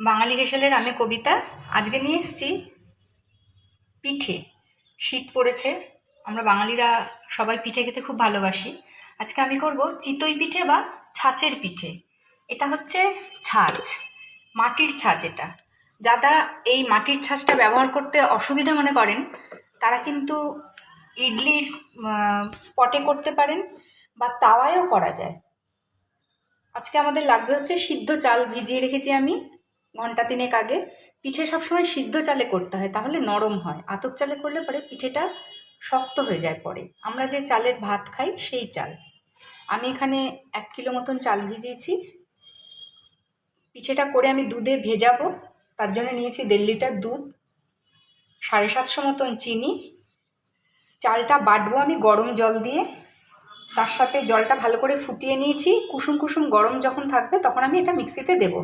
বাঙালি হেসেলের আমি কবিতা আজকে নিয়ে এসেছি। পিঠে। শীত পড়েছে, আমরা বাঙালিরা সবাই পিঠে খেতে খুব ভালোবাসি। আজকে আমি করব চিতই পিঠে বা ছাঁচের পিঠে। এটা হচ্ছে ছাঁচ, মাটির ছাঁচ এটা। যারা এই মাটির ছাঁচটা ব্যবহার করতে অসুবিধা মনে করেন, তারা কিন্তু ইডলির পটে করতে পারেন বা তাওয়ায়ও করা যায়। আজকে আমাদের লাগবে হচ্ছে সিদ্ধ চাল ভিজিয়ে রেখেছি আমি। ঘণ্টা তিনেক আগে পিঠে সবসময় সিদ্ধ চালে করতে হয়, তাহলে নরম হয়। আতপ চালে করলে পরে পিঠেটা শক্ত হয়ে যায় পরে। আমরা যে চালের ভাত খাই, সেই চাল। আমি এখানে এক কিলো মতন চাল ভিজিয়েছি। পিঠেটা করে আমি দুধে ভেজাবো। তার জন্য নিয়েছি দেড় লিটার দুধ, সাড়ে সাতশো মতন চিনি। চালটা বাটবো আমি গরম জল দিয়ে। তার সাথে জলটা ভালো করে ফুটিয়ে নিয়েছি। কুসুম কুসুম গরম যখন থাকবে, তখন আমি এটা মিক্সিতে দেব।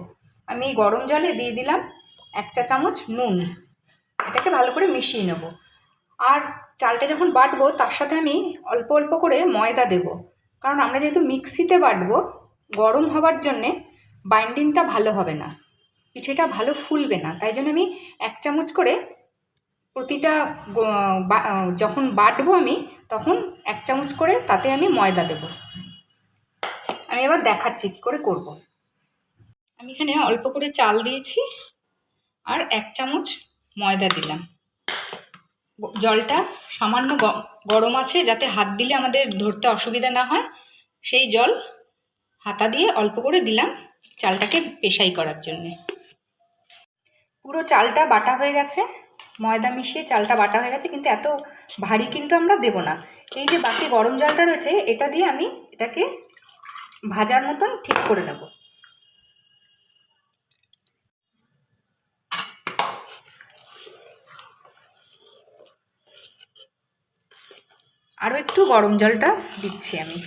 আমি গরম জলে দিয়ে দিলাম এক চা চামচ নুন। এটাকে ভালো করে মিশিয়ে নেব। আর চালটা যখন বাটবো, তার সাথে আমি অল্প অল্প করে ময়দা দেব। কারণ আমরা যেহেতু মিক্সিতে বাটবো, গরম হবার জন্যে বাইন্ডিংটা ভালো হবে না। পিঠেটা ভালো ফুলবে না। তাই জন্য আমি এক চামচ করে প্রতিটা যখন বাটবো আমি, তখন এক চামচ করে তাতে আমি ময়দা দেব। আমি এবার দেখাচ্ছি কী করে করব। আমি এখানে অল্প করে চাল দিয়েছি আর এক চামচ ময়দা দিলাম। জলটা সামান্য গরম আছে, যাতে হাত দিলে আমাদের ধরতে অসুবিধা না হয়। সেই জল হাতা দিয়ে অল্প করে দিলাম চালটাকে পেশাই করার জন্যে। পুরো চালটা বাটা হয়ে গেছে। ময়দা মিশিয়ে চালটা বাটা হয়ে গেছে, কিন্তু এত ভারী কিন্তু আমরা দেব না। এই যে বাকি গরম জলটা রয়েছে, এটা দিয়ে আমি এটাকে ভাজার মতন ঠিক করে নেব। আরও একটু গরম জলটা দিচ্ছি আমি।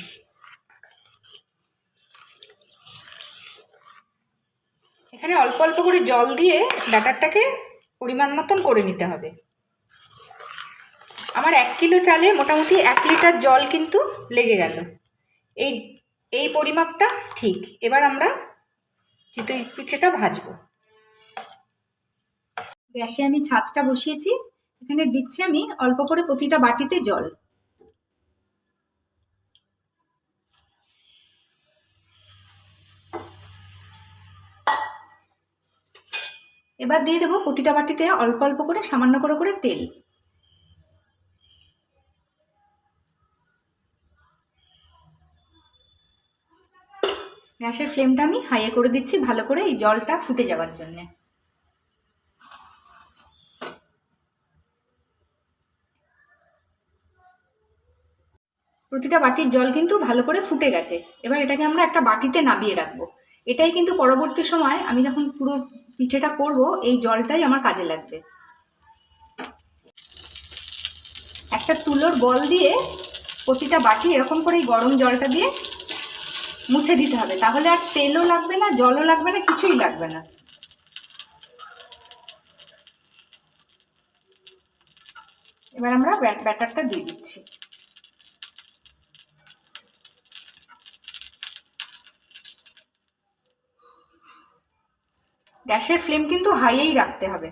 এখানে অল্প অল্প করে জল দিয়ে ব্যাটারটাকে পরিমাণ মতন করে নিতে হবে। আমার এক কিলো চালে মোটামুটি এক লিটার জল কিন্তু লেগে গেল। এই এই পরিমাপটা ঠিক। এবার আমরা চিতই পিঠেটা ভাজবো। গ্যাসে আমি ছাঁচটা বসিয়েছি। এখানে দিচ্ছি আমি অল্প করে প্রতিটা বাটিতে জল। এবার দিয়ে দেবো প্রতিটা বাটিতে অল্প অল্প করে, সামান্য করে করে তেল। গ্যাসের ফ্লেমটা আমি হাইয়ে করে দিচ্ছি ভালো করে এই জলটা ফুটে যাওয়ার জন্যে। প্রতিটা বাটির জল কিন্তু ভালো করে ফুটে গেছে। এবার এটাকে আমরা একটা বাটিতে নামিয়ে রাখব। এটাই কিন্তু পরবর্তী সময় আমি যখন পুরো পিঠেটা করব, এই জলটাই আমার কাজে লাগবে। একটা তুলোর বল দিয়ে প্রতিটা বাটি এরকম করে এই গরম জলটা দিয়ে মুছে দিতে হবে। তাহলে আর তেলও লাগবে না, জলও লাগবে না, কিছুই লাগবে না। এবার আমরা ব্যাট ব্যাটারটা দিয়ে দিচ্ছি। গ্যাসের ফ্লেম কিন্তু হাইয়েই রাখতে হবে।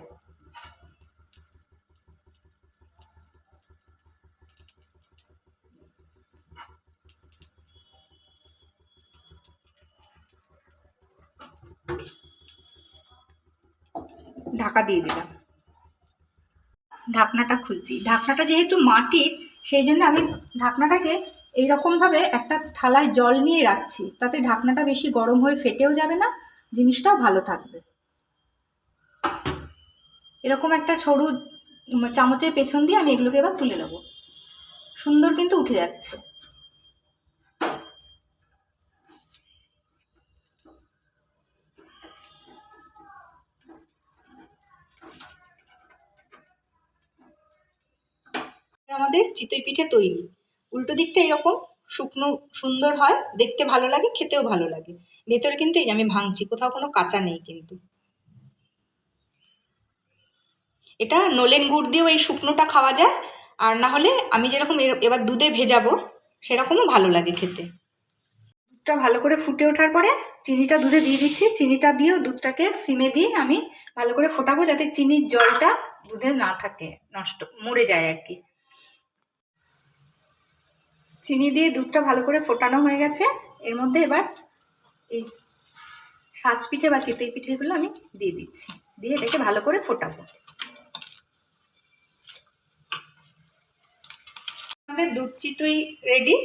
ঢাকা দিয়ে দিলাম। ঢাকনাটা খুলছি। ঢাকনাটা যেহেতু মাটির সেই জন্য আমি ঢাকনাটাকে এইরকমভাবে একটা থালায় জল নিয়ে রাখছি। তাতে ঢাকনাটা বেশি গরম হয়ে ফেটেও যাবে না, জিনিসটাও ভালো থাকবে। এরকম একটা সরু চামচের পেছন দিয়ে আমি এগুলোকে এবার তুলে নেব। সুন্দর কিন্তু উঠে যাচ্ছে। আমাদের চিতই পিঠে তৈরি। উল্টো দিকটা এরকম, শুকনো, সুন্দর হয়, দেখতে ভালো লাগে, খেতেও ভালো লাগে। ভেতরে কিন্তু এই যে আমি ভাঙছি, কোথাও কোনো কাঁচা নেই কিন্তু। এটা নলেন গুড় দিয়েও এই শুকনোটা খাওয়া যায়। আর না হলে আমি যেরকম এবার দুধে ভেজাবো, সেরকমও ভালো লাগে খেতে। দুধটা ভালো করে ফুটে ওঠার পরে চিনিটা দুধে দিয়ে দিচ্ছি। চিনিটা দিয়েও দুধটাকে সিমে দিয়ে আমি ভালো করে ফোটাবো যাতে চিনির জলটা দুধে না থাকে, নষ্ট, মরে যায় আর কি। চিনি দিয়ে দুধটা ভালো করে ফোটানো হয়ে গেছে। এর মধ্যে এবার এই সাজ পিঠে বা চিতই পিঠেগুলো আমি দিয়ে দিচ্ছি। দিয়ে এটাকে ভালো করে ফোটাবো। আমাদের দুধ চিতই রেডি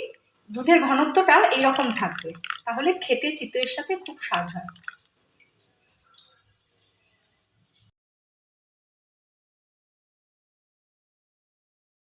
দুধের ঘনত্বটা এইরকম থাকবে। তাহলে খেতে চিতইয়ের সাথে খুব স্বাদ হয়।